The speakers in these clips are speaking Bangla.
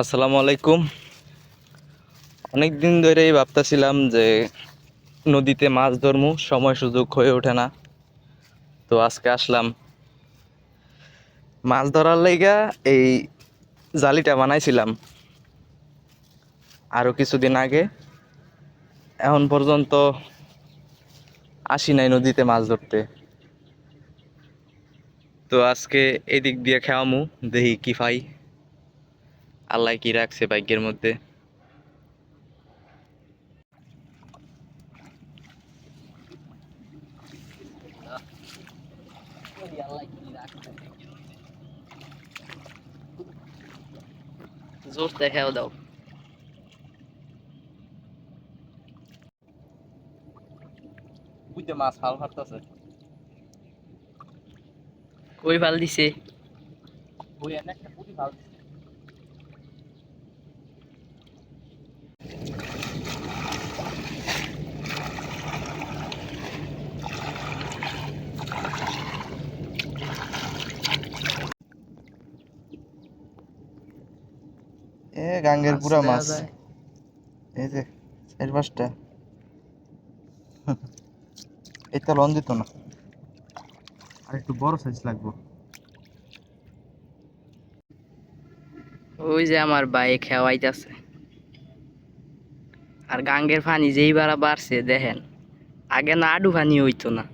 আসসালামু আলাইকুম। অনেক দিন ধরেই ভাবতেছিলাম যে নদীতে মাছ ধরমু, সময় সুযোগ হয়ে ওঠে না। তো আজকে আসলাম। মাছ ধরার লাইগা এই জালিটা বানাইছিলাম। আরও কিছুদিন আগে। এখন পর্যন্ত আসি নাই নদীতে মাছ ধরতে। তো আজকে এদিক দিয়ে খেয়ামু দেখি কি পাই। আল্লাহ কি রাখছে ভাগ্যের মধ্যে? জোর দেখাও দাও। বুঝতে মাছ ফাল ফাটতেছে কই ভালো দিছে? এনে একটা পুঁটি ফাল এ গাঙ্গের পুরা মাছ। এই যে চার পাঁচটা এটা লন দিত না। আর একটু বড় সাইজ লাগবে। ওই যে আমার বাইক খেওয়াইতেছে। আর গাঙ্গের পানি যেই বারা বাড়ছে দেখেন আগে না আডু পানি হইতো না।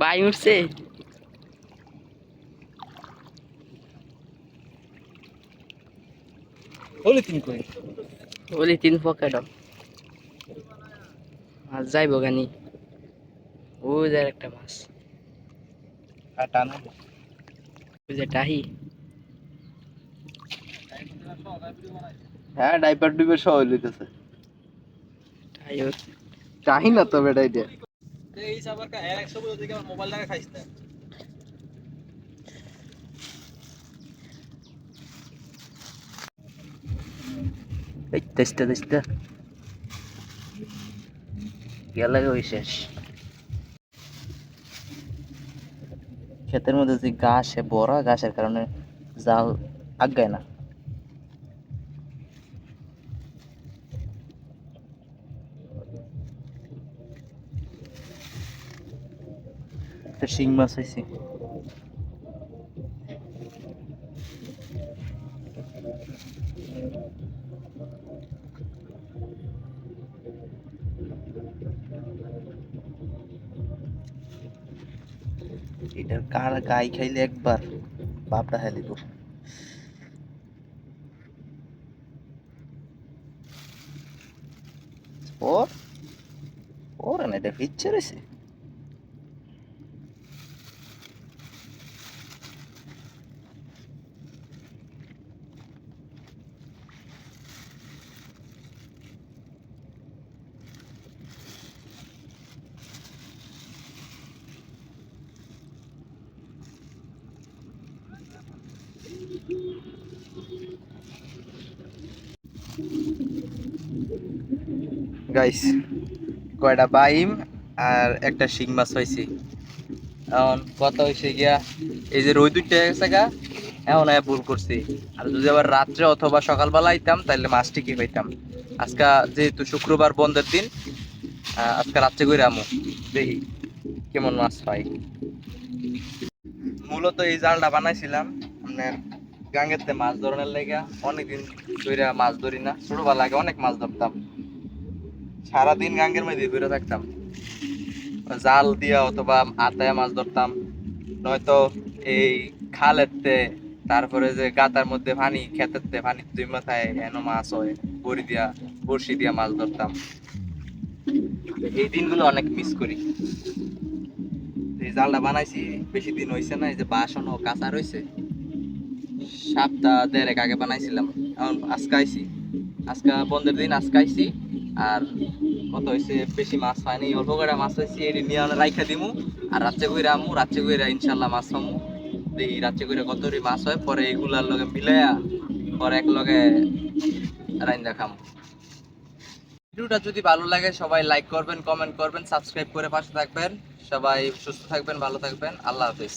বাই উঠছে। হলে তিন কই? বলি তিন পকেট। মাছ যাইব গানি ওই যে একটা মাছ। আর টানো ওই যে টাহি। হ্যাঁ ডাইপার ডুবে সহ লইতেছে। টাহি না তো বেটা এটা। এই তেস্তা তেস্তা গেলে ওই শেষ ক্ষেতের মধ্যে যে ঘাস বড় ঘাসের কারণে জাল আগায় না শিং মাছ হয়েছে এটার কার গাই খাইলে একবার বাপটা খাইলে তো ওর ওর না এটা ফিচ্ছে রয়েছে গাইস কয়টা বাইম আর একটা শিং মাছ এখন কত হয়েছে গিয়া, এই যে গেছে গা, এখন ভুল করছি। আর যদি আবার রাত্রে অথবা সকালবেলা আইতাম তাহলে মাছ ঠিকই পাইতাম। আজকে যেহেতু শুক্রবার বন্ধের দিন আজকে রাত্রে করে আমু। দেখি কেমন মাছ পাই। মূলত এই জালটা বানাইছিলাম, আপনার গাঙ্গেতে মাছ ধরনের লেগে অনেকদিন ধরে মাছ ধরি না। ছোটবেলা আগে অনেক মাছ ধরতাম। সারাদিন গাঙ্গের মধ্যে ঘুরে থাকতাম। জাল দিয়া অথবা আতায় মাছ ধরতাম। নয়তো এই খালেতে, তারপরে যে গাতার মধ্যে পানি খেতেতে পানি দুই মাথায় এনো মাছ হয়, বড়ি দিয়া, বড়শি দিয়া মাছ ধরতাম। এই দিনগুলো অনেক মিস করি। এই জালটা বানাইছি, বেশি দিন হয়েছে না, এই যে বাসনও কাঁচা রয়েছে সপ্তাহ দেড়েক আগে বানাইছিলাম। এখন আজকে আইছি। আজকে বন্ধের দিন, আজকে আইছি। আর কত হয়েছে বেশি মাছ পাইনি অল্প করে মাছ হয়েছে এটি নিয়ে রাইখা দিমু। আর রাত্রে কইরা আমু, রাত্রে কইরা ইনশাল্লাহ মাছ পামু। দেখি রাত্রে কইরা কত মাছ হয়। পরে এগুলার লগে মিলাইয়া পরে এক লগে রাইন্দা খামু। ভিডিওটা যদি ভালো লাগে, সবাই লাইক করবেন কমেন্ট করবেন সাবস্ক্রাইব করে পাশে থাকবেন। সবাই সুস্থ থাকবেন, ভালো থাকবেন। আল্লাহ হাফিজ।